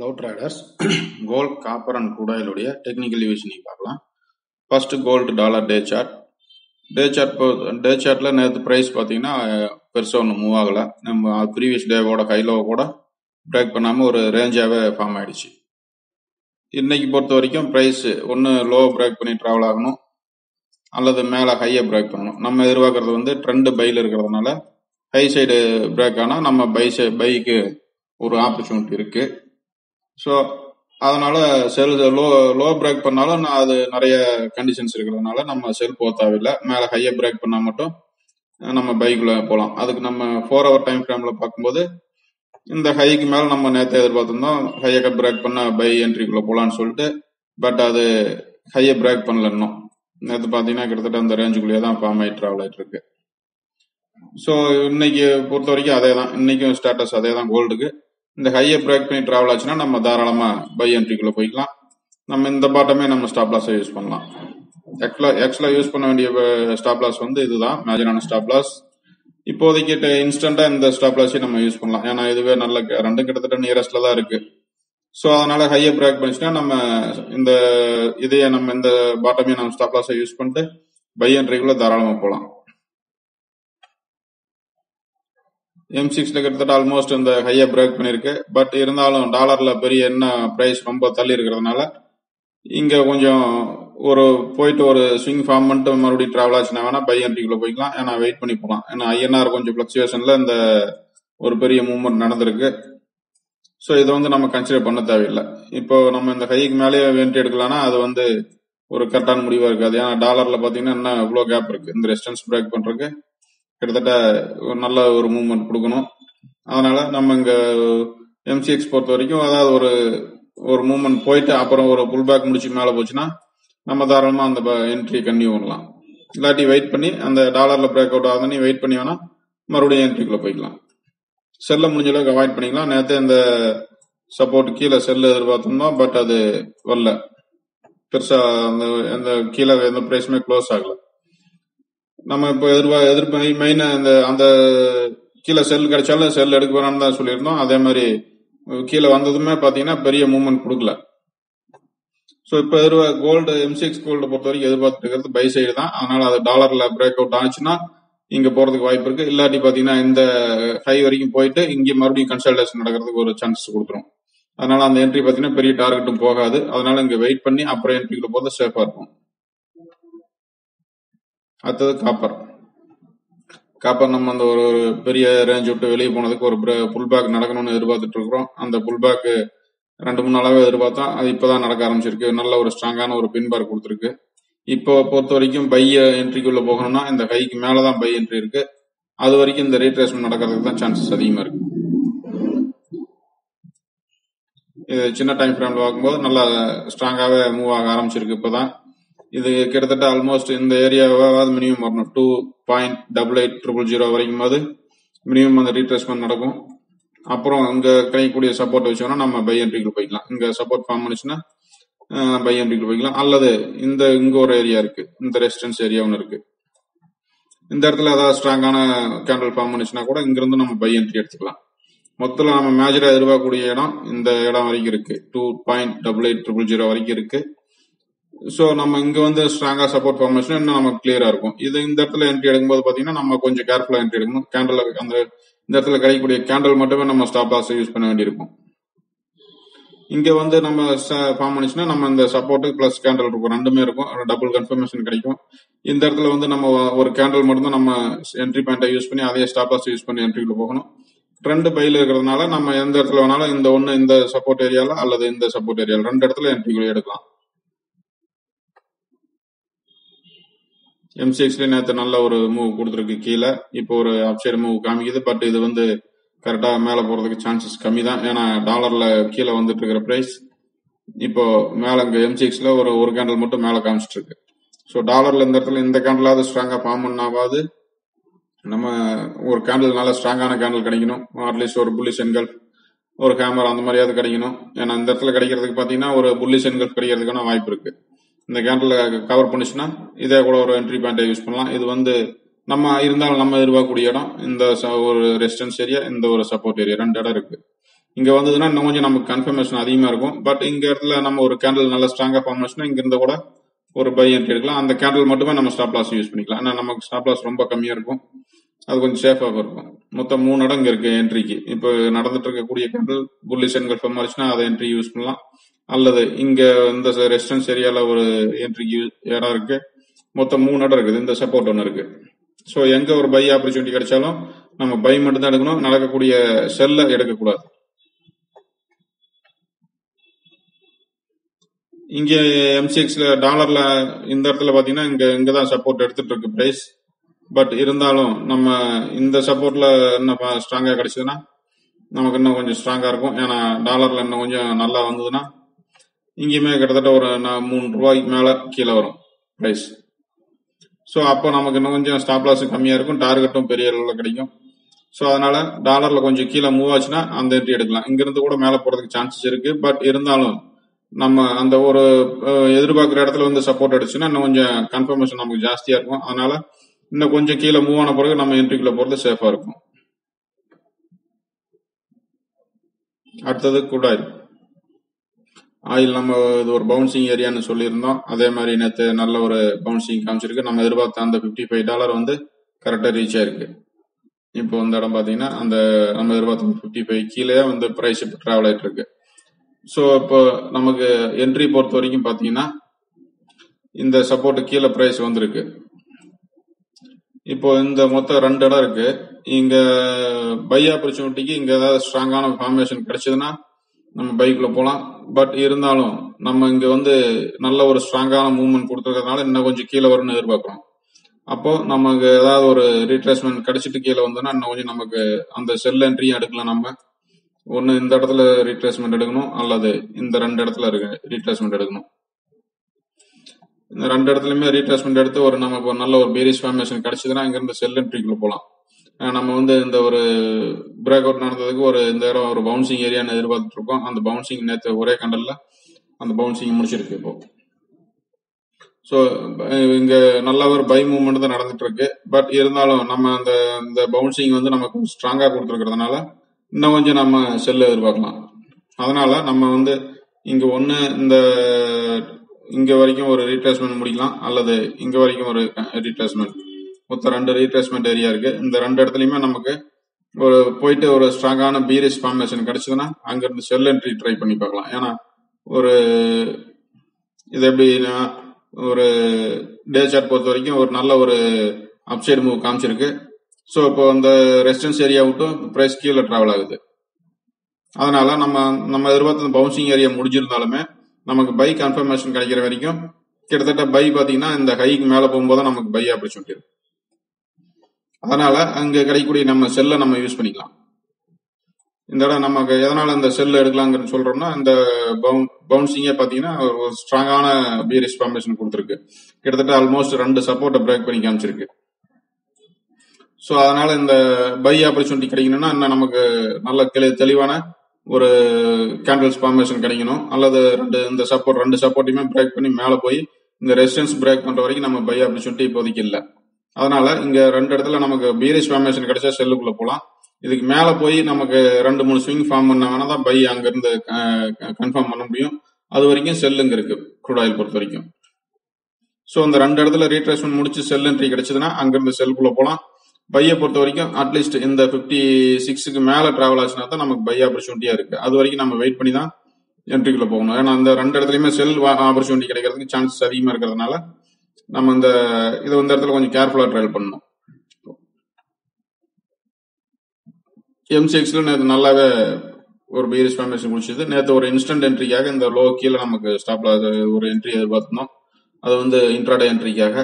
Loud traders gold copper and குடாயிலுடைய technical டிவிஷனிங் பார்க்கலாம். First gold dollar day chart day chart day சார்ட்ல நேற்று price பார்த்தீங்கன்னா பெருசாக ஒன்றும் மூவ் ஆகலை. நம்ம ப்ரீவியஸ் டேவோட கைலோ கூட பிரேக் பண்ணாமல் ஒரு ரேஞ்சாகவே ஃபார்ம் ஆயிடுச்சு. இன்னைக்கு பொறுத்த வரைக்கும் ப்ரைஸ் ஒன்று லோ பிரேக் பண்ணி ட்ராவல் ஆகணும். அல்லது மேலே ஹையை பிரேக் பண்ணணும். நம்ம எதிர்பார்க்கறது வந்து ட்ரெண்டு பையில் இருக்கிறதுனால ஹை சைடு பிரேக் ஆனால் நம்ம பை சை பைக்கு ஒரு ஆப்பர்ச்சுனிட்டி இருக்குது ஸோ அதனால செல் லோ லோ பிரேக் பண்ணாலும் நான் அது நிறைய கண்டிஷன்ஸ் இருக்கிறதுனால நம்ம செல் போக தேவையில்லை. மேலே ஹையை பிரேக் பண்ணால் மட்டும் நம்ம பைக்கில் போகலாம். அதுக்கு நம்ம ஃபோர் ஹவர் டைம் ஃப்ரேமில் பார்க்கும்போது இந்த ஹைக்கு மேலே நம்ம நேற்று எதிர்பார்த்திருந்தோம். ஹையை பிரேக் பண்ண பை என்ட்ரிக்குள்ளே போகலான்னு சொல்லிட்டு பட் அது ஹையை பிரேக் பண்ணல இன்னும். நேற்று பார்த்தீங்கன்னா கிட்டத்தட்ட அந்த ரேஞ்சுக்குள்ளேயே தான் ஃபார்ம் ஆகி ட்ராவல் ஆகிட்டு இருக்கு. ஸோ இன்னைக்கு பொறுத்த வரைக்கும் அதே தான் இன்னைக்கும் ஸ்டேட்டஸ் அதே தான் கோல்டுக்கு இந்த ஹையை பிரேக் பண்ணி ட்ராவல் ஆச்சுன்னா நம்ம தாராளமாக பை என்ட்ரிக்குள்ளே போய்க்கலாம். நம்ம இந்த பாட்டமே நம்ம ஸ்டாப் லாஸை யூஸ் பண்ணலாம். எக்ஸ்ட்ரா எக்ஸ்ட்ரா யூஸ் பண்ண வேண்டிய ஸ்டாப் லாஸ் வந்து இதுதான். மேஜரான ஸ்டாப் லாஸ் இப்போதைக்கு இன்ஸ்டன்டா இந்த ஸ்டாப் லாஸையும் நம்ம யூஸ் பண்ணலாம். ஏன்னா இதுவே நல்ல ரெண்டும் கிட்டத்தட்ட நியரஸ்டில் தான் இருக்குது ஸோ அதனால் ஹையை பிரேக் பண்ணிச்சுன்னா நம்ம இந்த இதையே நம்ம இந்த பாட்டமே நம்ம ஸ்டாப் லாஸை யூஸ் பண்ணிட்டு பை என்ட்ரிக்குள்ளே தாராளமாக போகலாம் எம் சிக்ஸ்ல கிட்டத்தட்ட ஆல்மோஸ்ட் இந்த ஹையை பிரேக் பண்ணிருக்கு. பட் இருந்தாலும் டாலர்ல பெரிய என்ன ப்ரைஸ் ரொம்ப தள்ளி இருக்கிறதுனால இங்க கொஞ்சம் ஒரு போயிட்டு ஒரு ஸ்விங் ஃபார்ம் பண்ணிட்டு மறுபடியும் டிராவல் ஆச்சுன்னா வேணா பை போய்க்கலாம். ஏன்னா வெயிட் பண்ணி போகலாம் ஏன்னா ஐஎன்ஆர் கொஞ்சம் பிளக்சுவேஷன்ல இந்த ஒரு பெரிய மூவ்மெண்ட் நடந்திருக்கு. ஸோ இதை வந்து நம்ம கன்சிடர் பண்ண தேவையில்லை. இப்போ நம்ம இந்த ஹைக்கு மேலேயே வேண்டி எடுக்கலாம்னா அது வந்து ஒரு கரெக்டான முடிவாக இருக்காது. ஏன்னா டாலர்ல பாத்தீங்கன்னா என்ன இவ்வளோ கேப் இருக்கு? இந்த ரெஸ்டன்ஸ் பிரேக் பண்றதுக்கு. கிட்டத்தட்ட ஒரு நல்ல ஒரு மூவ்மெண்ட் கொடுக்கணும். அதனால நம்ம இங்க எம்சிஎக்ஸ் பொறுத்த வரைக்கும் அதாவது ஒரு ஒரு மூவ்மெண்ட் போயிட்டு அப்புறம் ஒரு புல் பேக் முடிச்சு மேல போச்சுன்னா நம்ம தாராளமா அந்த என்ட்ரி கன்டினியூ பண்ணலாம். இல்லாட்டி வெயிட் பண்ணி அந்த டாலர்ல பிரேக் அவுட் ஆகுதுன்னு வெயிட் பண்ணி வேணா மறுபடியும் என்ட்ரிக்குள்ள போய்க்கலாம். செல்ல முடிஞ்ச அளவுக்கு அவாய்ட் பண்ணிக்கலாம். நேற்று இந்த சப்போர்ட் கீழே செல்லு எதிர்பார்த்திருந்தோம் பட் அது வரல. பெருசா அந்த எந்த கீழே எந்த பிரைஸுமே க்ளோஸ் ஆகலை. நம்ம இப்போ எதிர்பா எதிர்ப்பு மெயின் அந்த அந்த கீழே செல் கிடைச்சாலும் செல் எடுக்க வேணாம்னு தான் சொல்லியிருந்தோம். அதே மாதிரி கீழே வந்ததுமே பார்த்தீங்கன்னா பெரிய மூவ்மெண்ட் கொடுக்கல. ஸோ இப்போ எதிர்வா கோல்டு எம்சிஎக்ஸ் கோல்டு பொறுத்த வரைக்கும் எதிர்பார்த்துட்டு இருக்கிறது பை சைடு தான். அதனால அது டாலரில் பிரேக் அவுட் ஆச்சுன்னா இங்கே போகிறதுக்கு வாய்ப்பு இருக்குது இல்லாட்டி பார்த்தீங்கன்னா இந்த ஹை வரைக்கும் போயிட்டு இங்கே மறுபடியும் கன்சல்டேஷன் நடக்கிறதுக்கு ஒரு சான்ஸ் கொடுத்துரும். அதனால அந்த என்ட்ரி பார்த்தீங்கன்னா பெரிய டார்கெட்டும் போகாது. அதனால இங்கே வெயிட் பண்ணி அப்புறம் என்ட்ரிக்குள்ள போகிறது சேஃபாக இருக்கும் அடுத்தது காப்பர். காப்பர் நம்ம அந்த ஒரு ஒரு பெரிய ரேஞ்ச் விட்டு வெளியே போனதுக்கு ஒரு புல் பேக் நடக்கணும்னு எதிர்பார்த்துட்டு இருக்கிறோம் அந்த புல் பேக்கு ரெண்டு மூணு நாளாவே எதிர்பார்த்தா அது இப்பதான் நடக்க ஆரம்பிச்சிருக்கு. நல்ல ஒரு ஸ்ட்ராங்கான ஒரு பின் பார் கொடுத்துருக்கு. இப்போ பொறுத்த வரைக்கும் பை என்ட்ரிக்குள்ள போகணும்னா இந்த ஹைக்கு மேலதான் பை என்ட்ரி இருக்கு. அது வரைக்கும் இந்த ரீட்ரேஸ்மெண்ட் நடக்கிறதுக்கு தான் சான்சஸ் அதிகமா இருக்கு. இது சின்ன டைம் ஃப்ரேம்ல பார்க்கும்போது நல்லா ஸ்ட்ராங்காவே மூவ் ஆக ஆரம்பிச்சிருக்கு இப்பதான். இது கிட்டத்தட்ட ஆல்மோஸ்ட் இந்த ஏரியாவாவது மினிமம் வரணும். Two point double eight triple zero வரைக்குமாவது minimum அந்த ரீட்ரேஸ்மெண்ட் நடக்கும். அப்புறம் இங்கே கிடைக்கக்கூடிய சப்போர்ட் வச்சோம்னா நம்ம பை என்ட்ரிக்குள்ள போய்க்கலாம். இங்கே சப்போர்ட் ஃபார்ம் பண்ணிச்சுன்னா பை என்ட்ரிக்குள்ள போய்க்கலாம். அல்லது இந்த இங்கே ஒரு ஏரியா இருக்கு. இந்த ரெசிடென்ஸ் ஏரியா ஒன்று இருக்கு. இந்த இடத்துல ஏதாவது ஸ்ட்ராங்கான கேண்டல் ஃபார்ம் பண்ணிச்சுன்னா கூட இங்கேருந்து நம்ம பை என்ட்ரி எடுத்துக்கலாம். மொத்தத்தில் நம்ம மேஜராக எதிர்பார்க்கக்கூடிய இடம் இந்த இடம் வரைக்கும் இருக்கு. Two point double eight triple zero வரைக்கும் இருக்கு. ஸோ நம்ம இங்க வந்து ஸ்ட்ராங்கா சப்போர்ட் ஃபார்மேஷன் இன்னும் நமக்கு கிளியரா இருக்கும். இது இந்த இடத்துல என்ட்ரி எடுக்கும்போது பாத்தீங்கன்னா நம்ம கொஞ்சம் கேர்ஃபுல்லா என்ட்ரி எடுக்கணும். கேண்டல் அந்த இந்த இடத்துல கிடைக்கக்கூடிய கேண்டல் மட்டுமே நம்ம ஸ்டாப் லாஸ் யூஸ் பண்ண வேண்டியிருக்கும். இங்க வந்து நம்ம ஃபார்ம் பண்ணிச்சுன்னா நம்ம இந்த சப்போர்ட் பிளஸ் கேண்டல் இருக்கும். ரெண்டுமே இருக்கும். டபுள் கன்ஃபர்மேஷன் கிடைக்கும். இந்த இடத்துல வந்து நம்ம ஒரு கேண்டல் மட்டும் தான் நம்ம என்ட்ரி பாயிண்டை யூஸ் பண்ணி அதே ஸ்டாப் லாஸ் யூஸ் பண்ணி என்ட்ரிக்குள்ள போகணும். ரெண்டு பையில இருக்கிறதுனால நம்ம எந்த இடத்துல வேணாலும் இந்த ஒன்னு இந்த சப்போர்ட் ஏரியால அல்லது இந்த சப்போர்ட் ஏரியால ரெண்டு இடத்துல என்ட்ரிக்குள்ள எடுக்கலாம். எம்சிஎக்ஸ்ல நேற்று நல்ல ஒரு மூவ் கொடுத்துருக்கு கீழே. இப்போ ஒரு அப்சைடு மூவ் காமிக்குது. பட் இது வந்து கரெக்டாக மேலே போகிறதுக்கு சான்சஸ் கம்மி தான் ஏன்னா டாலரில் கீழே வந்துட்டு இருக்கிற ப்ரைஸ் இப்போ மேலே இங்கே எம்சிஎக்ஸ்ல ஒரு ஒரு கேண்டல் மட்டும் மேலே காமிச்சிட்டு இருக்கு ஸோ டாலரில் இந்த இடத்துல இந்த கேண்டலாவது ஸ்ட்ராங்காக ஃபார்ம் பண்ணாவது. நம்ம ஒரு கேண்டில் நல்ல ஸ்ட்ராங்கான கேண்டில் கிடைக்கணும். அட்லீஸ்ட் ஒரு புள்ளி செங்கல் ஒரு கேமரா அந்த மாதிரியாவது கிடைக்கணும். ஏன்னா இந்த இடத்துல கிடைக்கிறதுக்கு பார்த்தீங்கன்னா ஒரு புள்ளி செங்கல் கிடைக்கிறதுக்கான வாய்ப்பு இருக்குது இந்த கேண்டில் கவர் பண்ணுச்சுன்னா இதே கூட ஒரு என்ட்ரி பாயிண்டை யூஸ் பண்ணலாம். இது வந்து நம்ம இருந்தாலும் நம்ம எதிர்பார்க்கக்கூடிய இடம் இந்த ஒரு ரெசிடென்ஸ் ஏரியா இந்த ஒரு சப்போர்ட் ஏரியா ரெண்டு இடம் இருக்கு. இங்க வந்ததுன்னா இன்னும் கொஞ்சம் நமக்கு கன்ஃபர்மேஷன் அதிகமா இருக்கும். பட் இங்க இடத்துல நம்ம ஒரு கேண்டில் நல்லா ஸ்ட்ராங்கா ஃபார்மேஷன் இங்க இருந்த கூட ஒரு பை என்ட்ரி எடுக்கலாம். அந்த கேண்டில் மட்டுமே நம்ம ஸ்டாப் லாஸ் யூஸ் பண்ணிக்கலாம். ஆனால் நமக்கு ஸ்டாப் லாஸ் ரொம்ப கம்மியா இருக்கும். அது கொஞ்சம் சேஃபாக இருக்கும். மொத்தம் மூணு இடம் இங்க இருக்கு என்ட்ரிக்கு இப்போ நடந்துட்டு இருக்கக்கூடிய கேண்டில் புல்லிஷ் என்கல்ஃப் மாறிச்சுன்னா அதை என்ட்ரி யூஸ் பண்ணலாம். அல்லது இங்க இந்த ரெசிடென்ஸ் ஏரியால ஒரு என்ட்ரிக்கு இடம் இருக்கு. மொத்தம் மூணு இடம் இருக்குது. இந்த சப்போர்ட் ஒன்று இருக்கு. ஸோ எங்க ஒரு பை ஆப்பர்ச்சுனிட்டி கிடைச்சாலும் நம்ம பை மட்டும் தான் எடுக்கணும். நடக்கக்கூடிய செல்ல எடுக்கக்கூடாது. இங்கே எம்சிஎக்ஸ்ல டாலர்ல இந்த இடத்துல பாத்தீங்கன்னா இங்க இங்கதான் சப்போர்ட் எடுத்துட்டு இருக்கு பிரைஸ் பட் இருந்தாலும் நம்ம இந்த சப்போர்ட்ல இன்னும் ஸ்ட்ராங்கா கிடைச்சதுன்னா நமக்கு இன்னும் கொஞ்சம் ஸ்ட்ராங்கா இருக்கும். ஏன்னா டாலர்ல இன்னும் கொஞ்சம் நல்லா வந்ததுன்னா இங்கேயுமே கிட்டத்தட்ட ஒரு மூணு ரூபாய்க்கு மேலே கீழே வரும் ப்ரைஸ் ஸோ அப்போ நமக்கு இன்னும் கொஞ்சம் ஸ்டாப் லாஸ் கம்மியாக இருக்கும் டார்கெட்டும் பெரிய அளவில் கிடைக்கும். ஸோ அதனால டாலரில் கொஞ்சம் கீழே மூவ் ஆச்சுன்னா அந்த என்ட்ரி எடுக்கலாம். இங்கிருந்து கூட மேலே போகிறதுக்கு சான்சஸ் இருக்குது பட் இருந்தாலும் நம்ம அந்த ஒரு எதிர்பார்க்குற இடத்துல வந்து சப்போர்ட் அடிச்சுன்னா இன்னும் கொஞ்சம் கன்ஃபர்மேஷன் நமக்கு ஜாஸ்தியாக இருக்கும். அதனால இன்னும் கொஞ்சம் கீழே மூவ் ஆன பிறகு நம்ம என்ட்ரிக்குள்ளே போகிறது சேஃபாக இருக்கும். அடுத்தது குடாயில் ஆயில் நம்ம இது ஒரு பவுன்சிங் ஏரியான்னு சொல்லியிருந்தோம். அதே மாதிரி நேற்று நல்ல ஒரு பவுன்சிங் காமிச்சிருக்கு. நம்ம எதிர்பார்த்த அந்த 55 ஃபைவ் டாலர் வந்து கரெக்டாக ரீச் ஆயிருக்கு. இப்போ இந்த இடம் பார்த்தீங்கன்னா அந்த நம்ம எதிர்பார்த்த 55 ஃபைவ் கீழே வந்து ப்ரைஸ் இப்போ ட்ராவல் ஆகிட்டு இருக்கு ஸோ இப்போ நமக்கு என்ட்ரி பொறுத்த வரைக்கும் பார்த்தீங்கன்னா இந்த சப்போர்ட்டு கீழே ப்ரைஸ் வந்திருக்கு. இப்போ இந்த மொத்தம் ரெண்டு இடம் இருக்கு. இங்க பை ஆப்பர்ச்சுனிட்டிக்கு இங்க ஏதாவது ஸ்ட்ராங்கான ஃபார்மேஷன் கிடைச்சதுன்னா நம்ம பைக்ல போகலாம் பட் இருந்தாலும் நம்ம இங்க வந்து நல்ல ஒரு ஸ்ட்ராங்கான மூவ்மெண்ட் கொடுத்துருக்கறதுனால இன்னும் கொஞ்சம் கீழே வரும்னு எதிர்பார்க்கிறோம். அப்போ நமக்கு ஏதாவது ஒரு ரீட்ரேஸ்மெண்ட் கிடைச்சிட்டு கீழே வந்தோம்னா இன்னும் கொஞ்சம் நமக்கு அந்த செல் என்ட்ரியும் எடுக்கலாம் நம்ம. ஒன்று இந்த இடத்துல ரீட்ரேஸ்மெண்ட் எடுக்கணும் அல்லது இந்த ரெண்டு இடத்துல இருக்கு ரீட்ரேஸ்மெண்ட் எடுக்கணும். இந்த ரெண்டு இடத்துலையுமே ரீட்ரேஸ்மெண்ட் எடுத்து ஒரு நமக்கு ஒரு நல்ல ஒரு பேரிஸ் ஃபார்மேஷன் கிடைச்சதுன்னா இங்கேருந்து செல் என்ட்ரிக்குள்ள போகலாம் நம்ம வந்து இந்த ஒரு பிரேக் அவுட் நடந்ததுக்கு ஒரு இந்த இடம் ஒரு பவுன்சிங் ஏரியான்னு எதிர்பார்த்துட்டு இருக்கோம் அந்த பவுன்சிங் நேற்று ஒரே கண்டலில் அந்த பவுன்சிங் முடிச்சிருக்கு இப்போ. ஸோ இங்கே நல்ல ஒரு பை மூவ்மெண்ட் தான் நடந்துட்டு இருக்கு பட் இருந்தாலும் நம்ம அந்த இந்த பவுன்சிங் வந்து நமக்கு ஸ்ட்ராங்காக கொடுத்துருக்கிறதுனால இன்னும் கொஞ்சம் நம்ம செல்ல எதிர்பார்க்கலாம். அதனால நம்ம வந்து இங்கே ஒன்று இந்த இங்கே வரைக்கும் ஒரு ரீட்ரேஸ்மெண்ட் முடிக்கலாம். அல்லது இங்கே வரைக்கும் ஒரு ரீட்ரேஸ்மெண்ட் மொத்தம் ரெண்டு ரீப்ளேஸ்மெண்ட் ஏரியா இருக்கு. இந்த ரெண்டு இடத்துலயுமே நமக்கு ஒரு போயிட்டு ஒரு ஸ்ட்ராங்கான பீரிஸ் ஃபார்மேஷன் கிடைச்சதுன்னா அங்கிருந்து செல் என்ட்ரி ட்ரை பண்ணி பார்க்கலாம். ஏன்னா ஒரு இது எப்படின்னா ஒரு டே சார்ட் பொறுத்த வரைக்கும் ஒரு நல்ல ஒரு அப்சைடு மூவ் காமிச்சிருக்கு. ஸோ இப்போ அந்த ரெசிடன்ஸ் ஏரியா விட்டும் ப்ரைஸ் கீழே ட்ராவல் ஆகுது. அதனால நம்ம நம்ம எதிர்பார்த்த பவுன்சிங் ஏரியா முடிஞ்சிருந்தாலுமே நமக்கு பை கன்ஃபர்மேஷன் கிடைக்கிற வரைக்கும் கிட்டத்தட்ட பை பார்த்தீங்கன்னா இந்த ஹைக்கு மேலே போகும்போது தான் நமக்கு பை ஆப்பர்ச்சுனிட்டி இருக்கும் அதனால அங்க கிடைக்கக்கூடிய நம்ம செல்லை நம்ம யூஸ் பண்ணிக்கலாம். இந்த இடம் நமக்கு எதனால இந்த செல் எடுக்கலாங்கிறது சொல்றோம்னா இந்த பவுன்சிங்கே பாத்தீங்கன்னா ஒரு ஸ்ட்ராங்கான பீரிஸ் ஃபார்மேஷன் கொடுத்துருக்கு. கிட்டத்தட்ட ஆல்மோஸ்ட் ரெண்டு சப்போர்ட்டை பிரேக் பண்ணி காமிச்சிருக்கு. ஸோ அதனால இந்த பை ஆப்பர்ச்சுனிட்டி கிடைக்கணும்னா இன்னும் நமக்கு நல்ல கெளி தெளிவான ஒரு கேண்டில்ஸ் ஃபார்மேஷன் கிடைக்கணும். அல்லது ரெண்டு இந்த சப்போர்ட் ரெண்டு சப்போர்ட்டையுமே பிரேக் பண்ணி மேலே போய் இந்த ரெசிஸ்டன்ஸ் பிரேக் பண்ற வரைக்கும் நம்ம பை ஆப்பர்ச்சுனிட்டி இப்போதைக்கு இல்லை. அதனால இங்க ரெண்டு இடத்துல நமக்கு பீரிஸ் ஃபார்மேஷன் கிடைச்சா செல்லுக்குள்ள போகலாம் இதுக்கு மேல போய் நமக்கு ரெண்டு மூணு ஸ்விங் ஃபார்ம் பண்ணாங்கன்னா தான் பை அங்கிருந்து கன்ஃபார்ம் பண்ண முடியும். அது வரைக்கும் செல்லுங்க இருக்கு crude பொறுத்த வரைக்கும். ஸோ அந்த ரெண்டு இடத்துல ரீட்ரேஸ்மெண்ட் முடிச்சு செல் என்ட்ரி கிடைச்சதுன்னா அங்கிருந்து செல்லுக்குள்ள போகலாம் பையை பொறுத்த வரைக்கும் அட்லீஸ்ட் இந்த ஃபிஃப்டி சிக்ஸுக்கு மேல டிராவல் ஆச்சுன்னா தான் நமக்கு பை ஆப்பர்ச்சுனிட்டியா இருக்கு. அது வரைக்கும் நம்ம வெயிட் பண்ணி தான் என்ட்ரிக்குள்ள போகணும். ஏன்னா அந்த ரெண்டு இடத்துலயுமே செல் ஆப்பர்ச்சுனிட்டி கிடைக்கிறதுக்கு சான்சஸ் அதிகமா இருக்கிறதுனால நம்ம இந்த இது இந்த இடத்துல கொஞ்சம் கேர்ஃபுல்லா ட்ரையல் பண்ணணும். எம்சிஎக்ஸ்ல நேற்று நல்லாவே ஒரு பீரிஸ் ஃபார்மேஷன் முடிச்சது நேற்று ஒரு இன்ஸ்டன்ட் என்ட்ரிக்காக இந்த லோ கீழே நமக்கு ஸ்டாப்ல ஒரு என்ட்ரி எதிர்பார்த்தோம் அது வந்து இன்ட்ராடே என்ட்ரிக்காக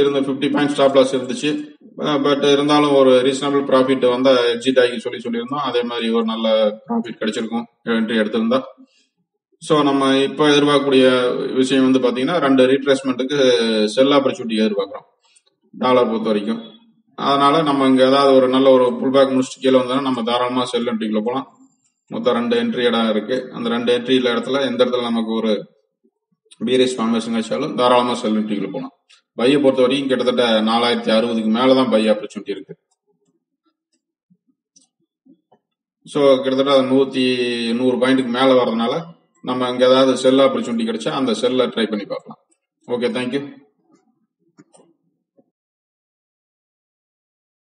இருந்த ஃபிஃப்டி பாயிண்ட் ஸ்டாப் லாஸ் இருந்துச்சு. பட் இருந்தாலும் ஒரு ரீசனபிள் ப்ராஃபிட் வந்தால் எக்ஸிட் ஆகி சொல்லி சொல்லியிருந்தோம். அதே மாதிரி ஒரு நல்ல ப்ராஃபிட் கிடைச்சிருக்கும். என்ட்ரி எடுத்திருந்தா. ஸோ நம்ம இப்போ எதிர்பார்க்கக்கூடிய விஷயம் வந்து பார்த்தீங்கன்னா ரெண்டு ரீட்ரேஸ்மெண்ட்டுக்கு செல் ஆப்பர்ச்சுனிட்டி எதிர்பார்க்குறோம். டாலர் பொறுத்த வரைக்கும் அதனால நம்ம இங்கே ஏதாவது ஒரு நல்ல ஒரு புல் பேக் முடிச்சுட்டு கீழே வந்தோம்னா நம்ம தாராளமாக செல் என்ட்ரிக்குள்ள போகலாம் மொத்தம் ரெண்டு என்ட்ரி இடம் இருக்கு. அந்த ரெண்டு என்ட்ரி இடத்துல எந்த இடத்துல நமக்கு ஒரு பீரேஸ் ஃபார்மேஷன் கிடைச்சாலும் தாராளமாக செல் என்ட்ரிக்குள்ள போகலாம் பையை பொறுத்த வரைக்கும் கிட்டத்தட்ட நாலாயிரத்தி அறுபதுக்கு மேலே தான் பை ஆப்பர்ச்சுனிட்டி இருக்கு. ஸோ கிட்டத்தட்ட நூற்றி நூறு பாயிண்ட்டுக்கு மேலே வர்றதுனால நம்ம இங்கே ஏதாவது செல் ஆப்பர்ச்சுனிட்டி கிடைச்சா அந்த செல்லை ட்ரை பண்ணி பார்க்கலாம். Okay thank you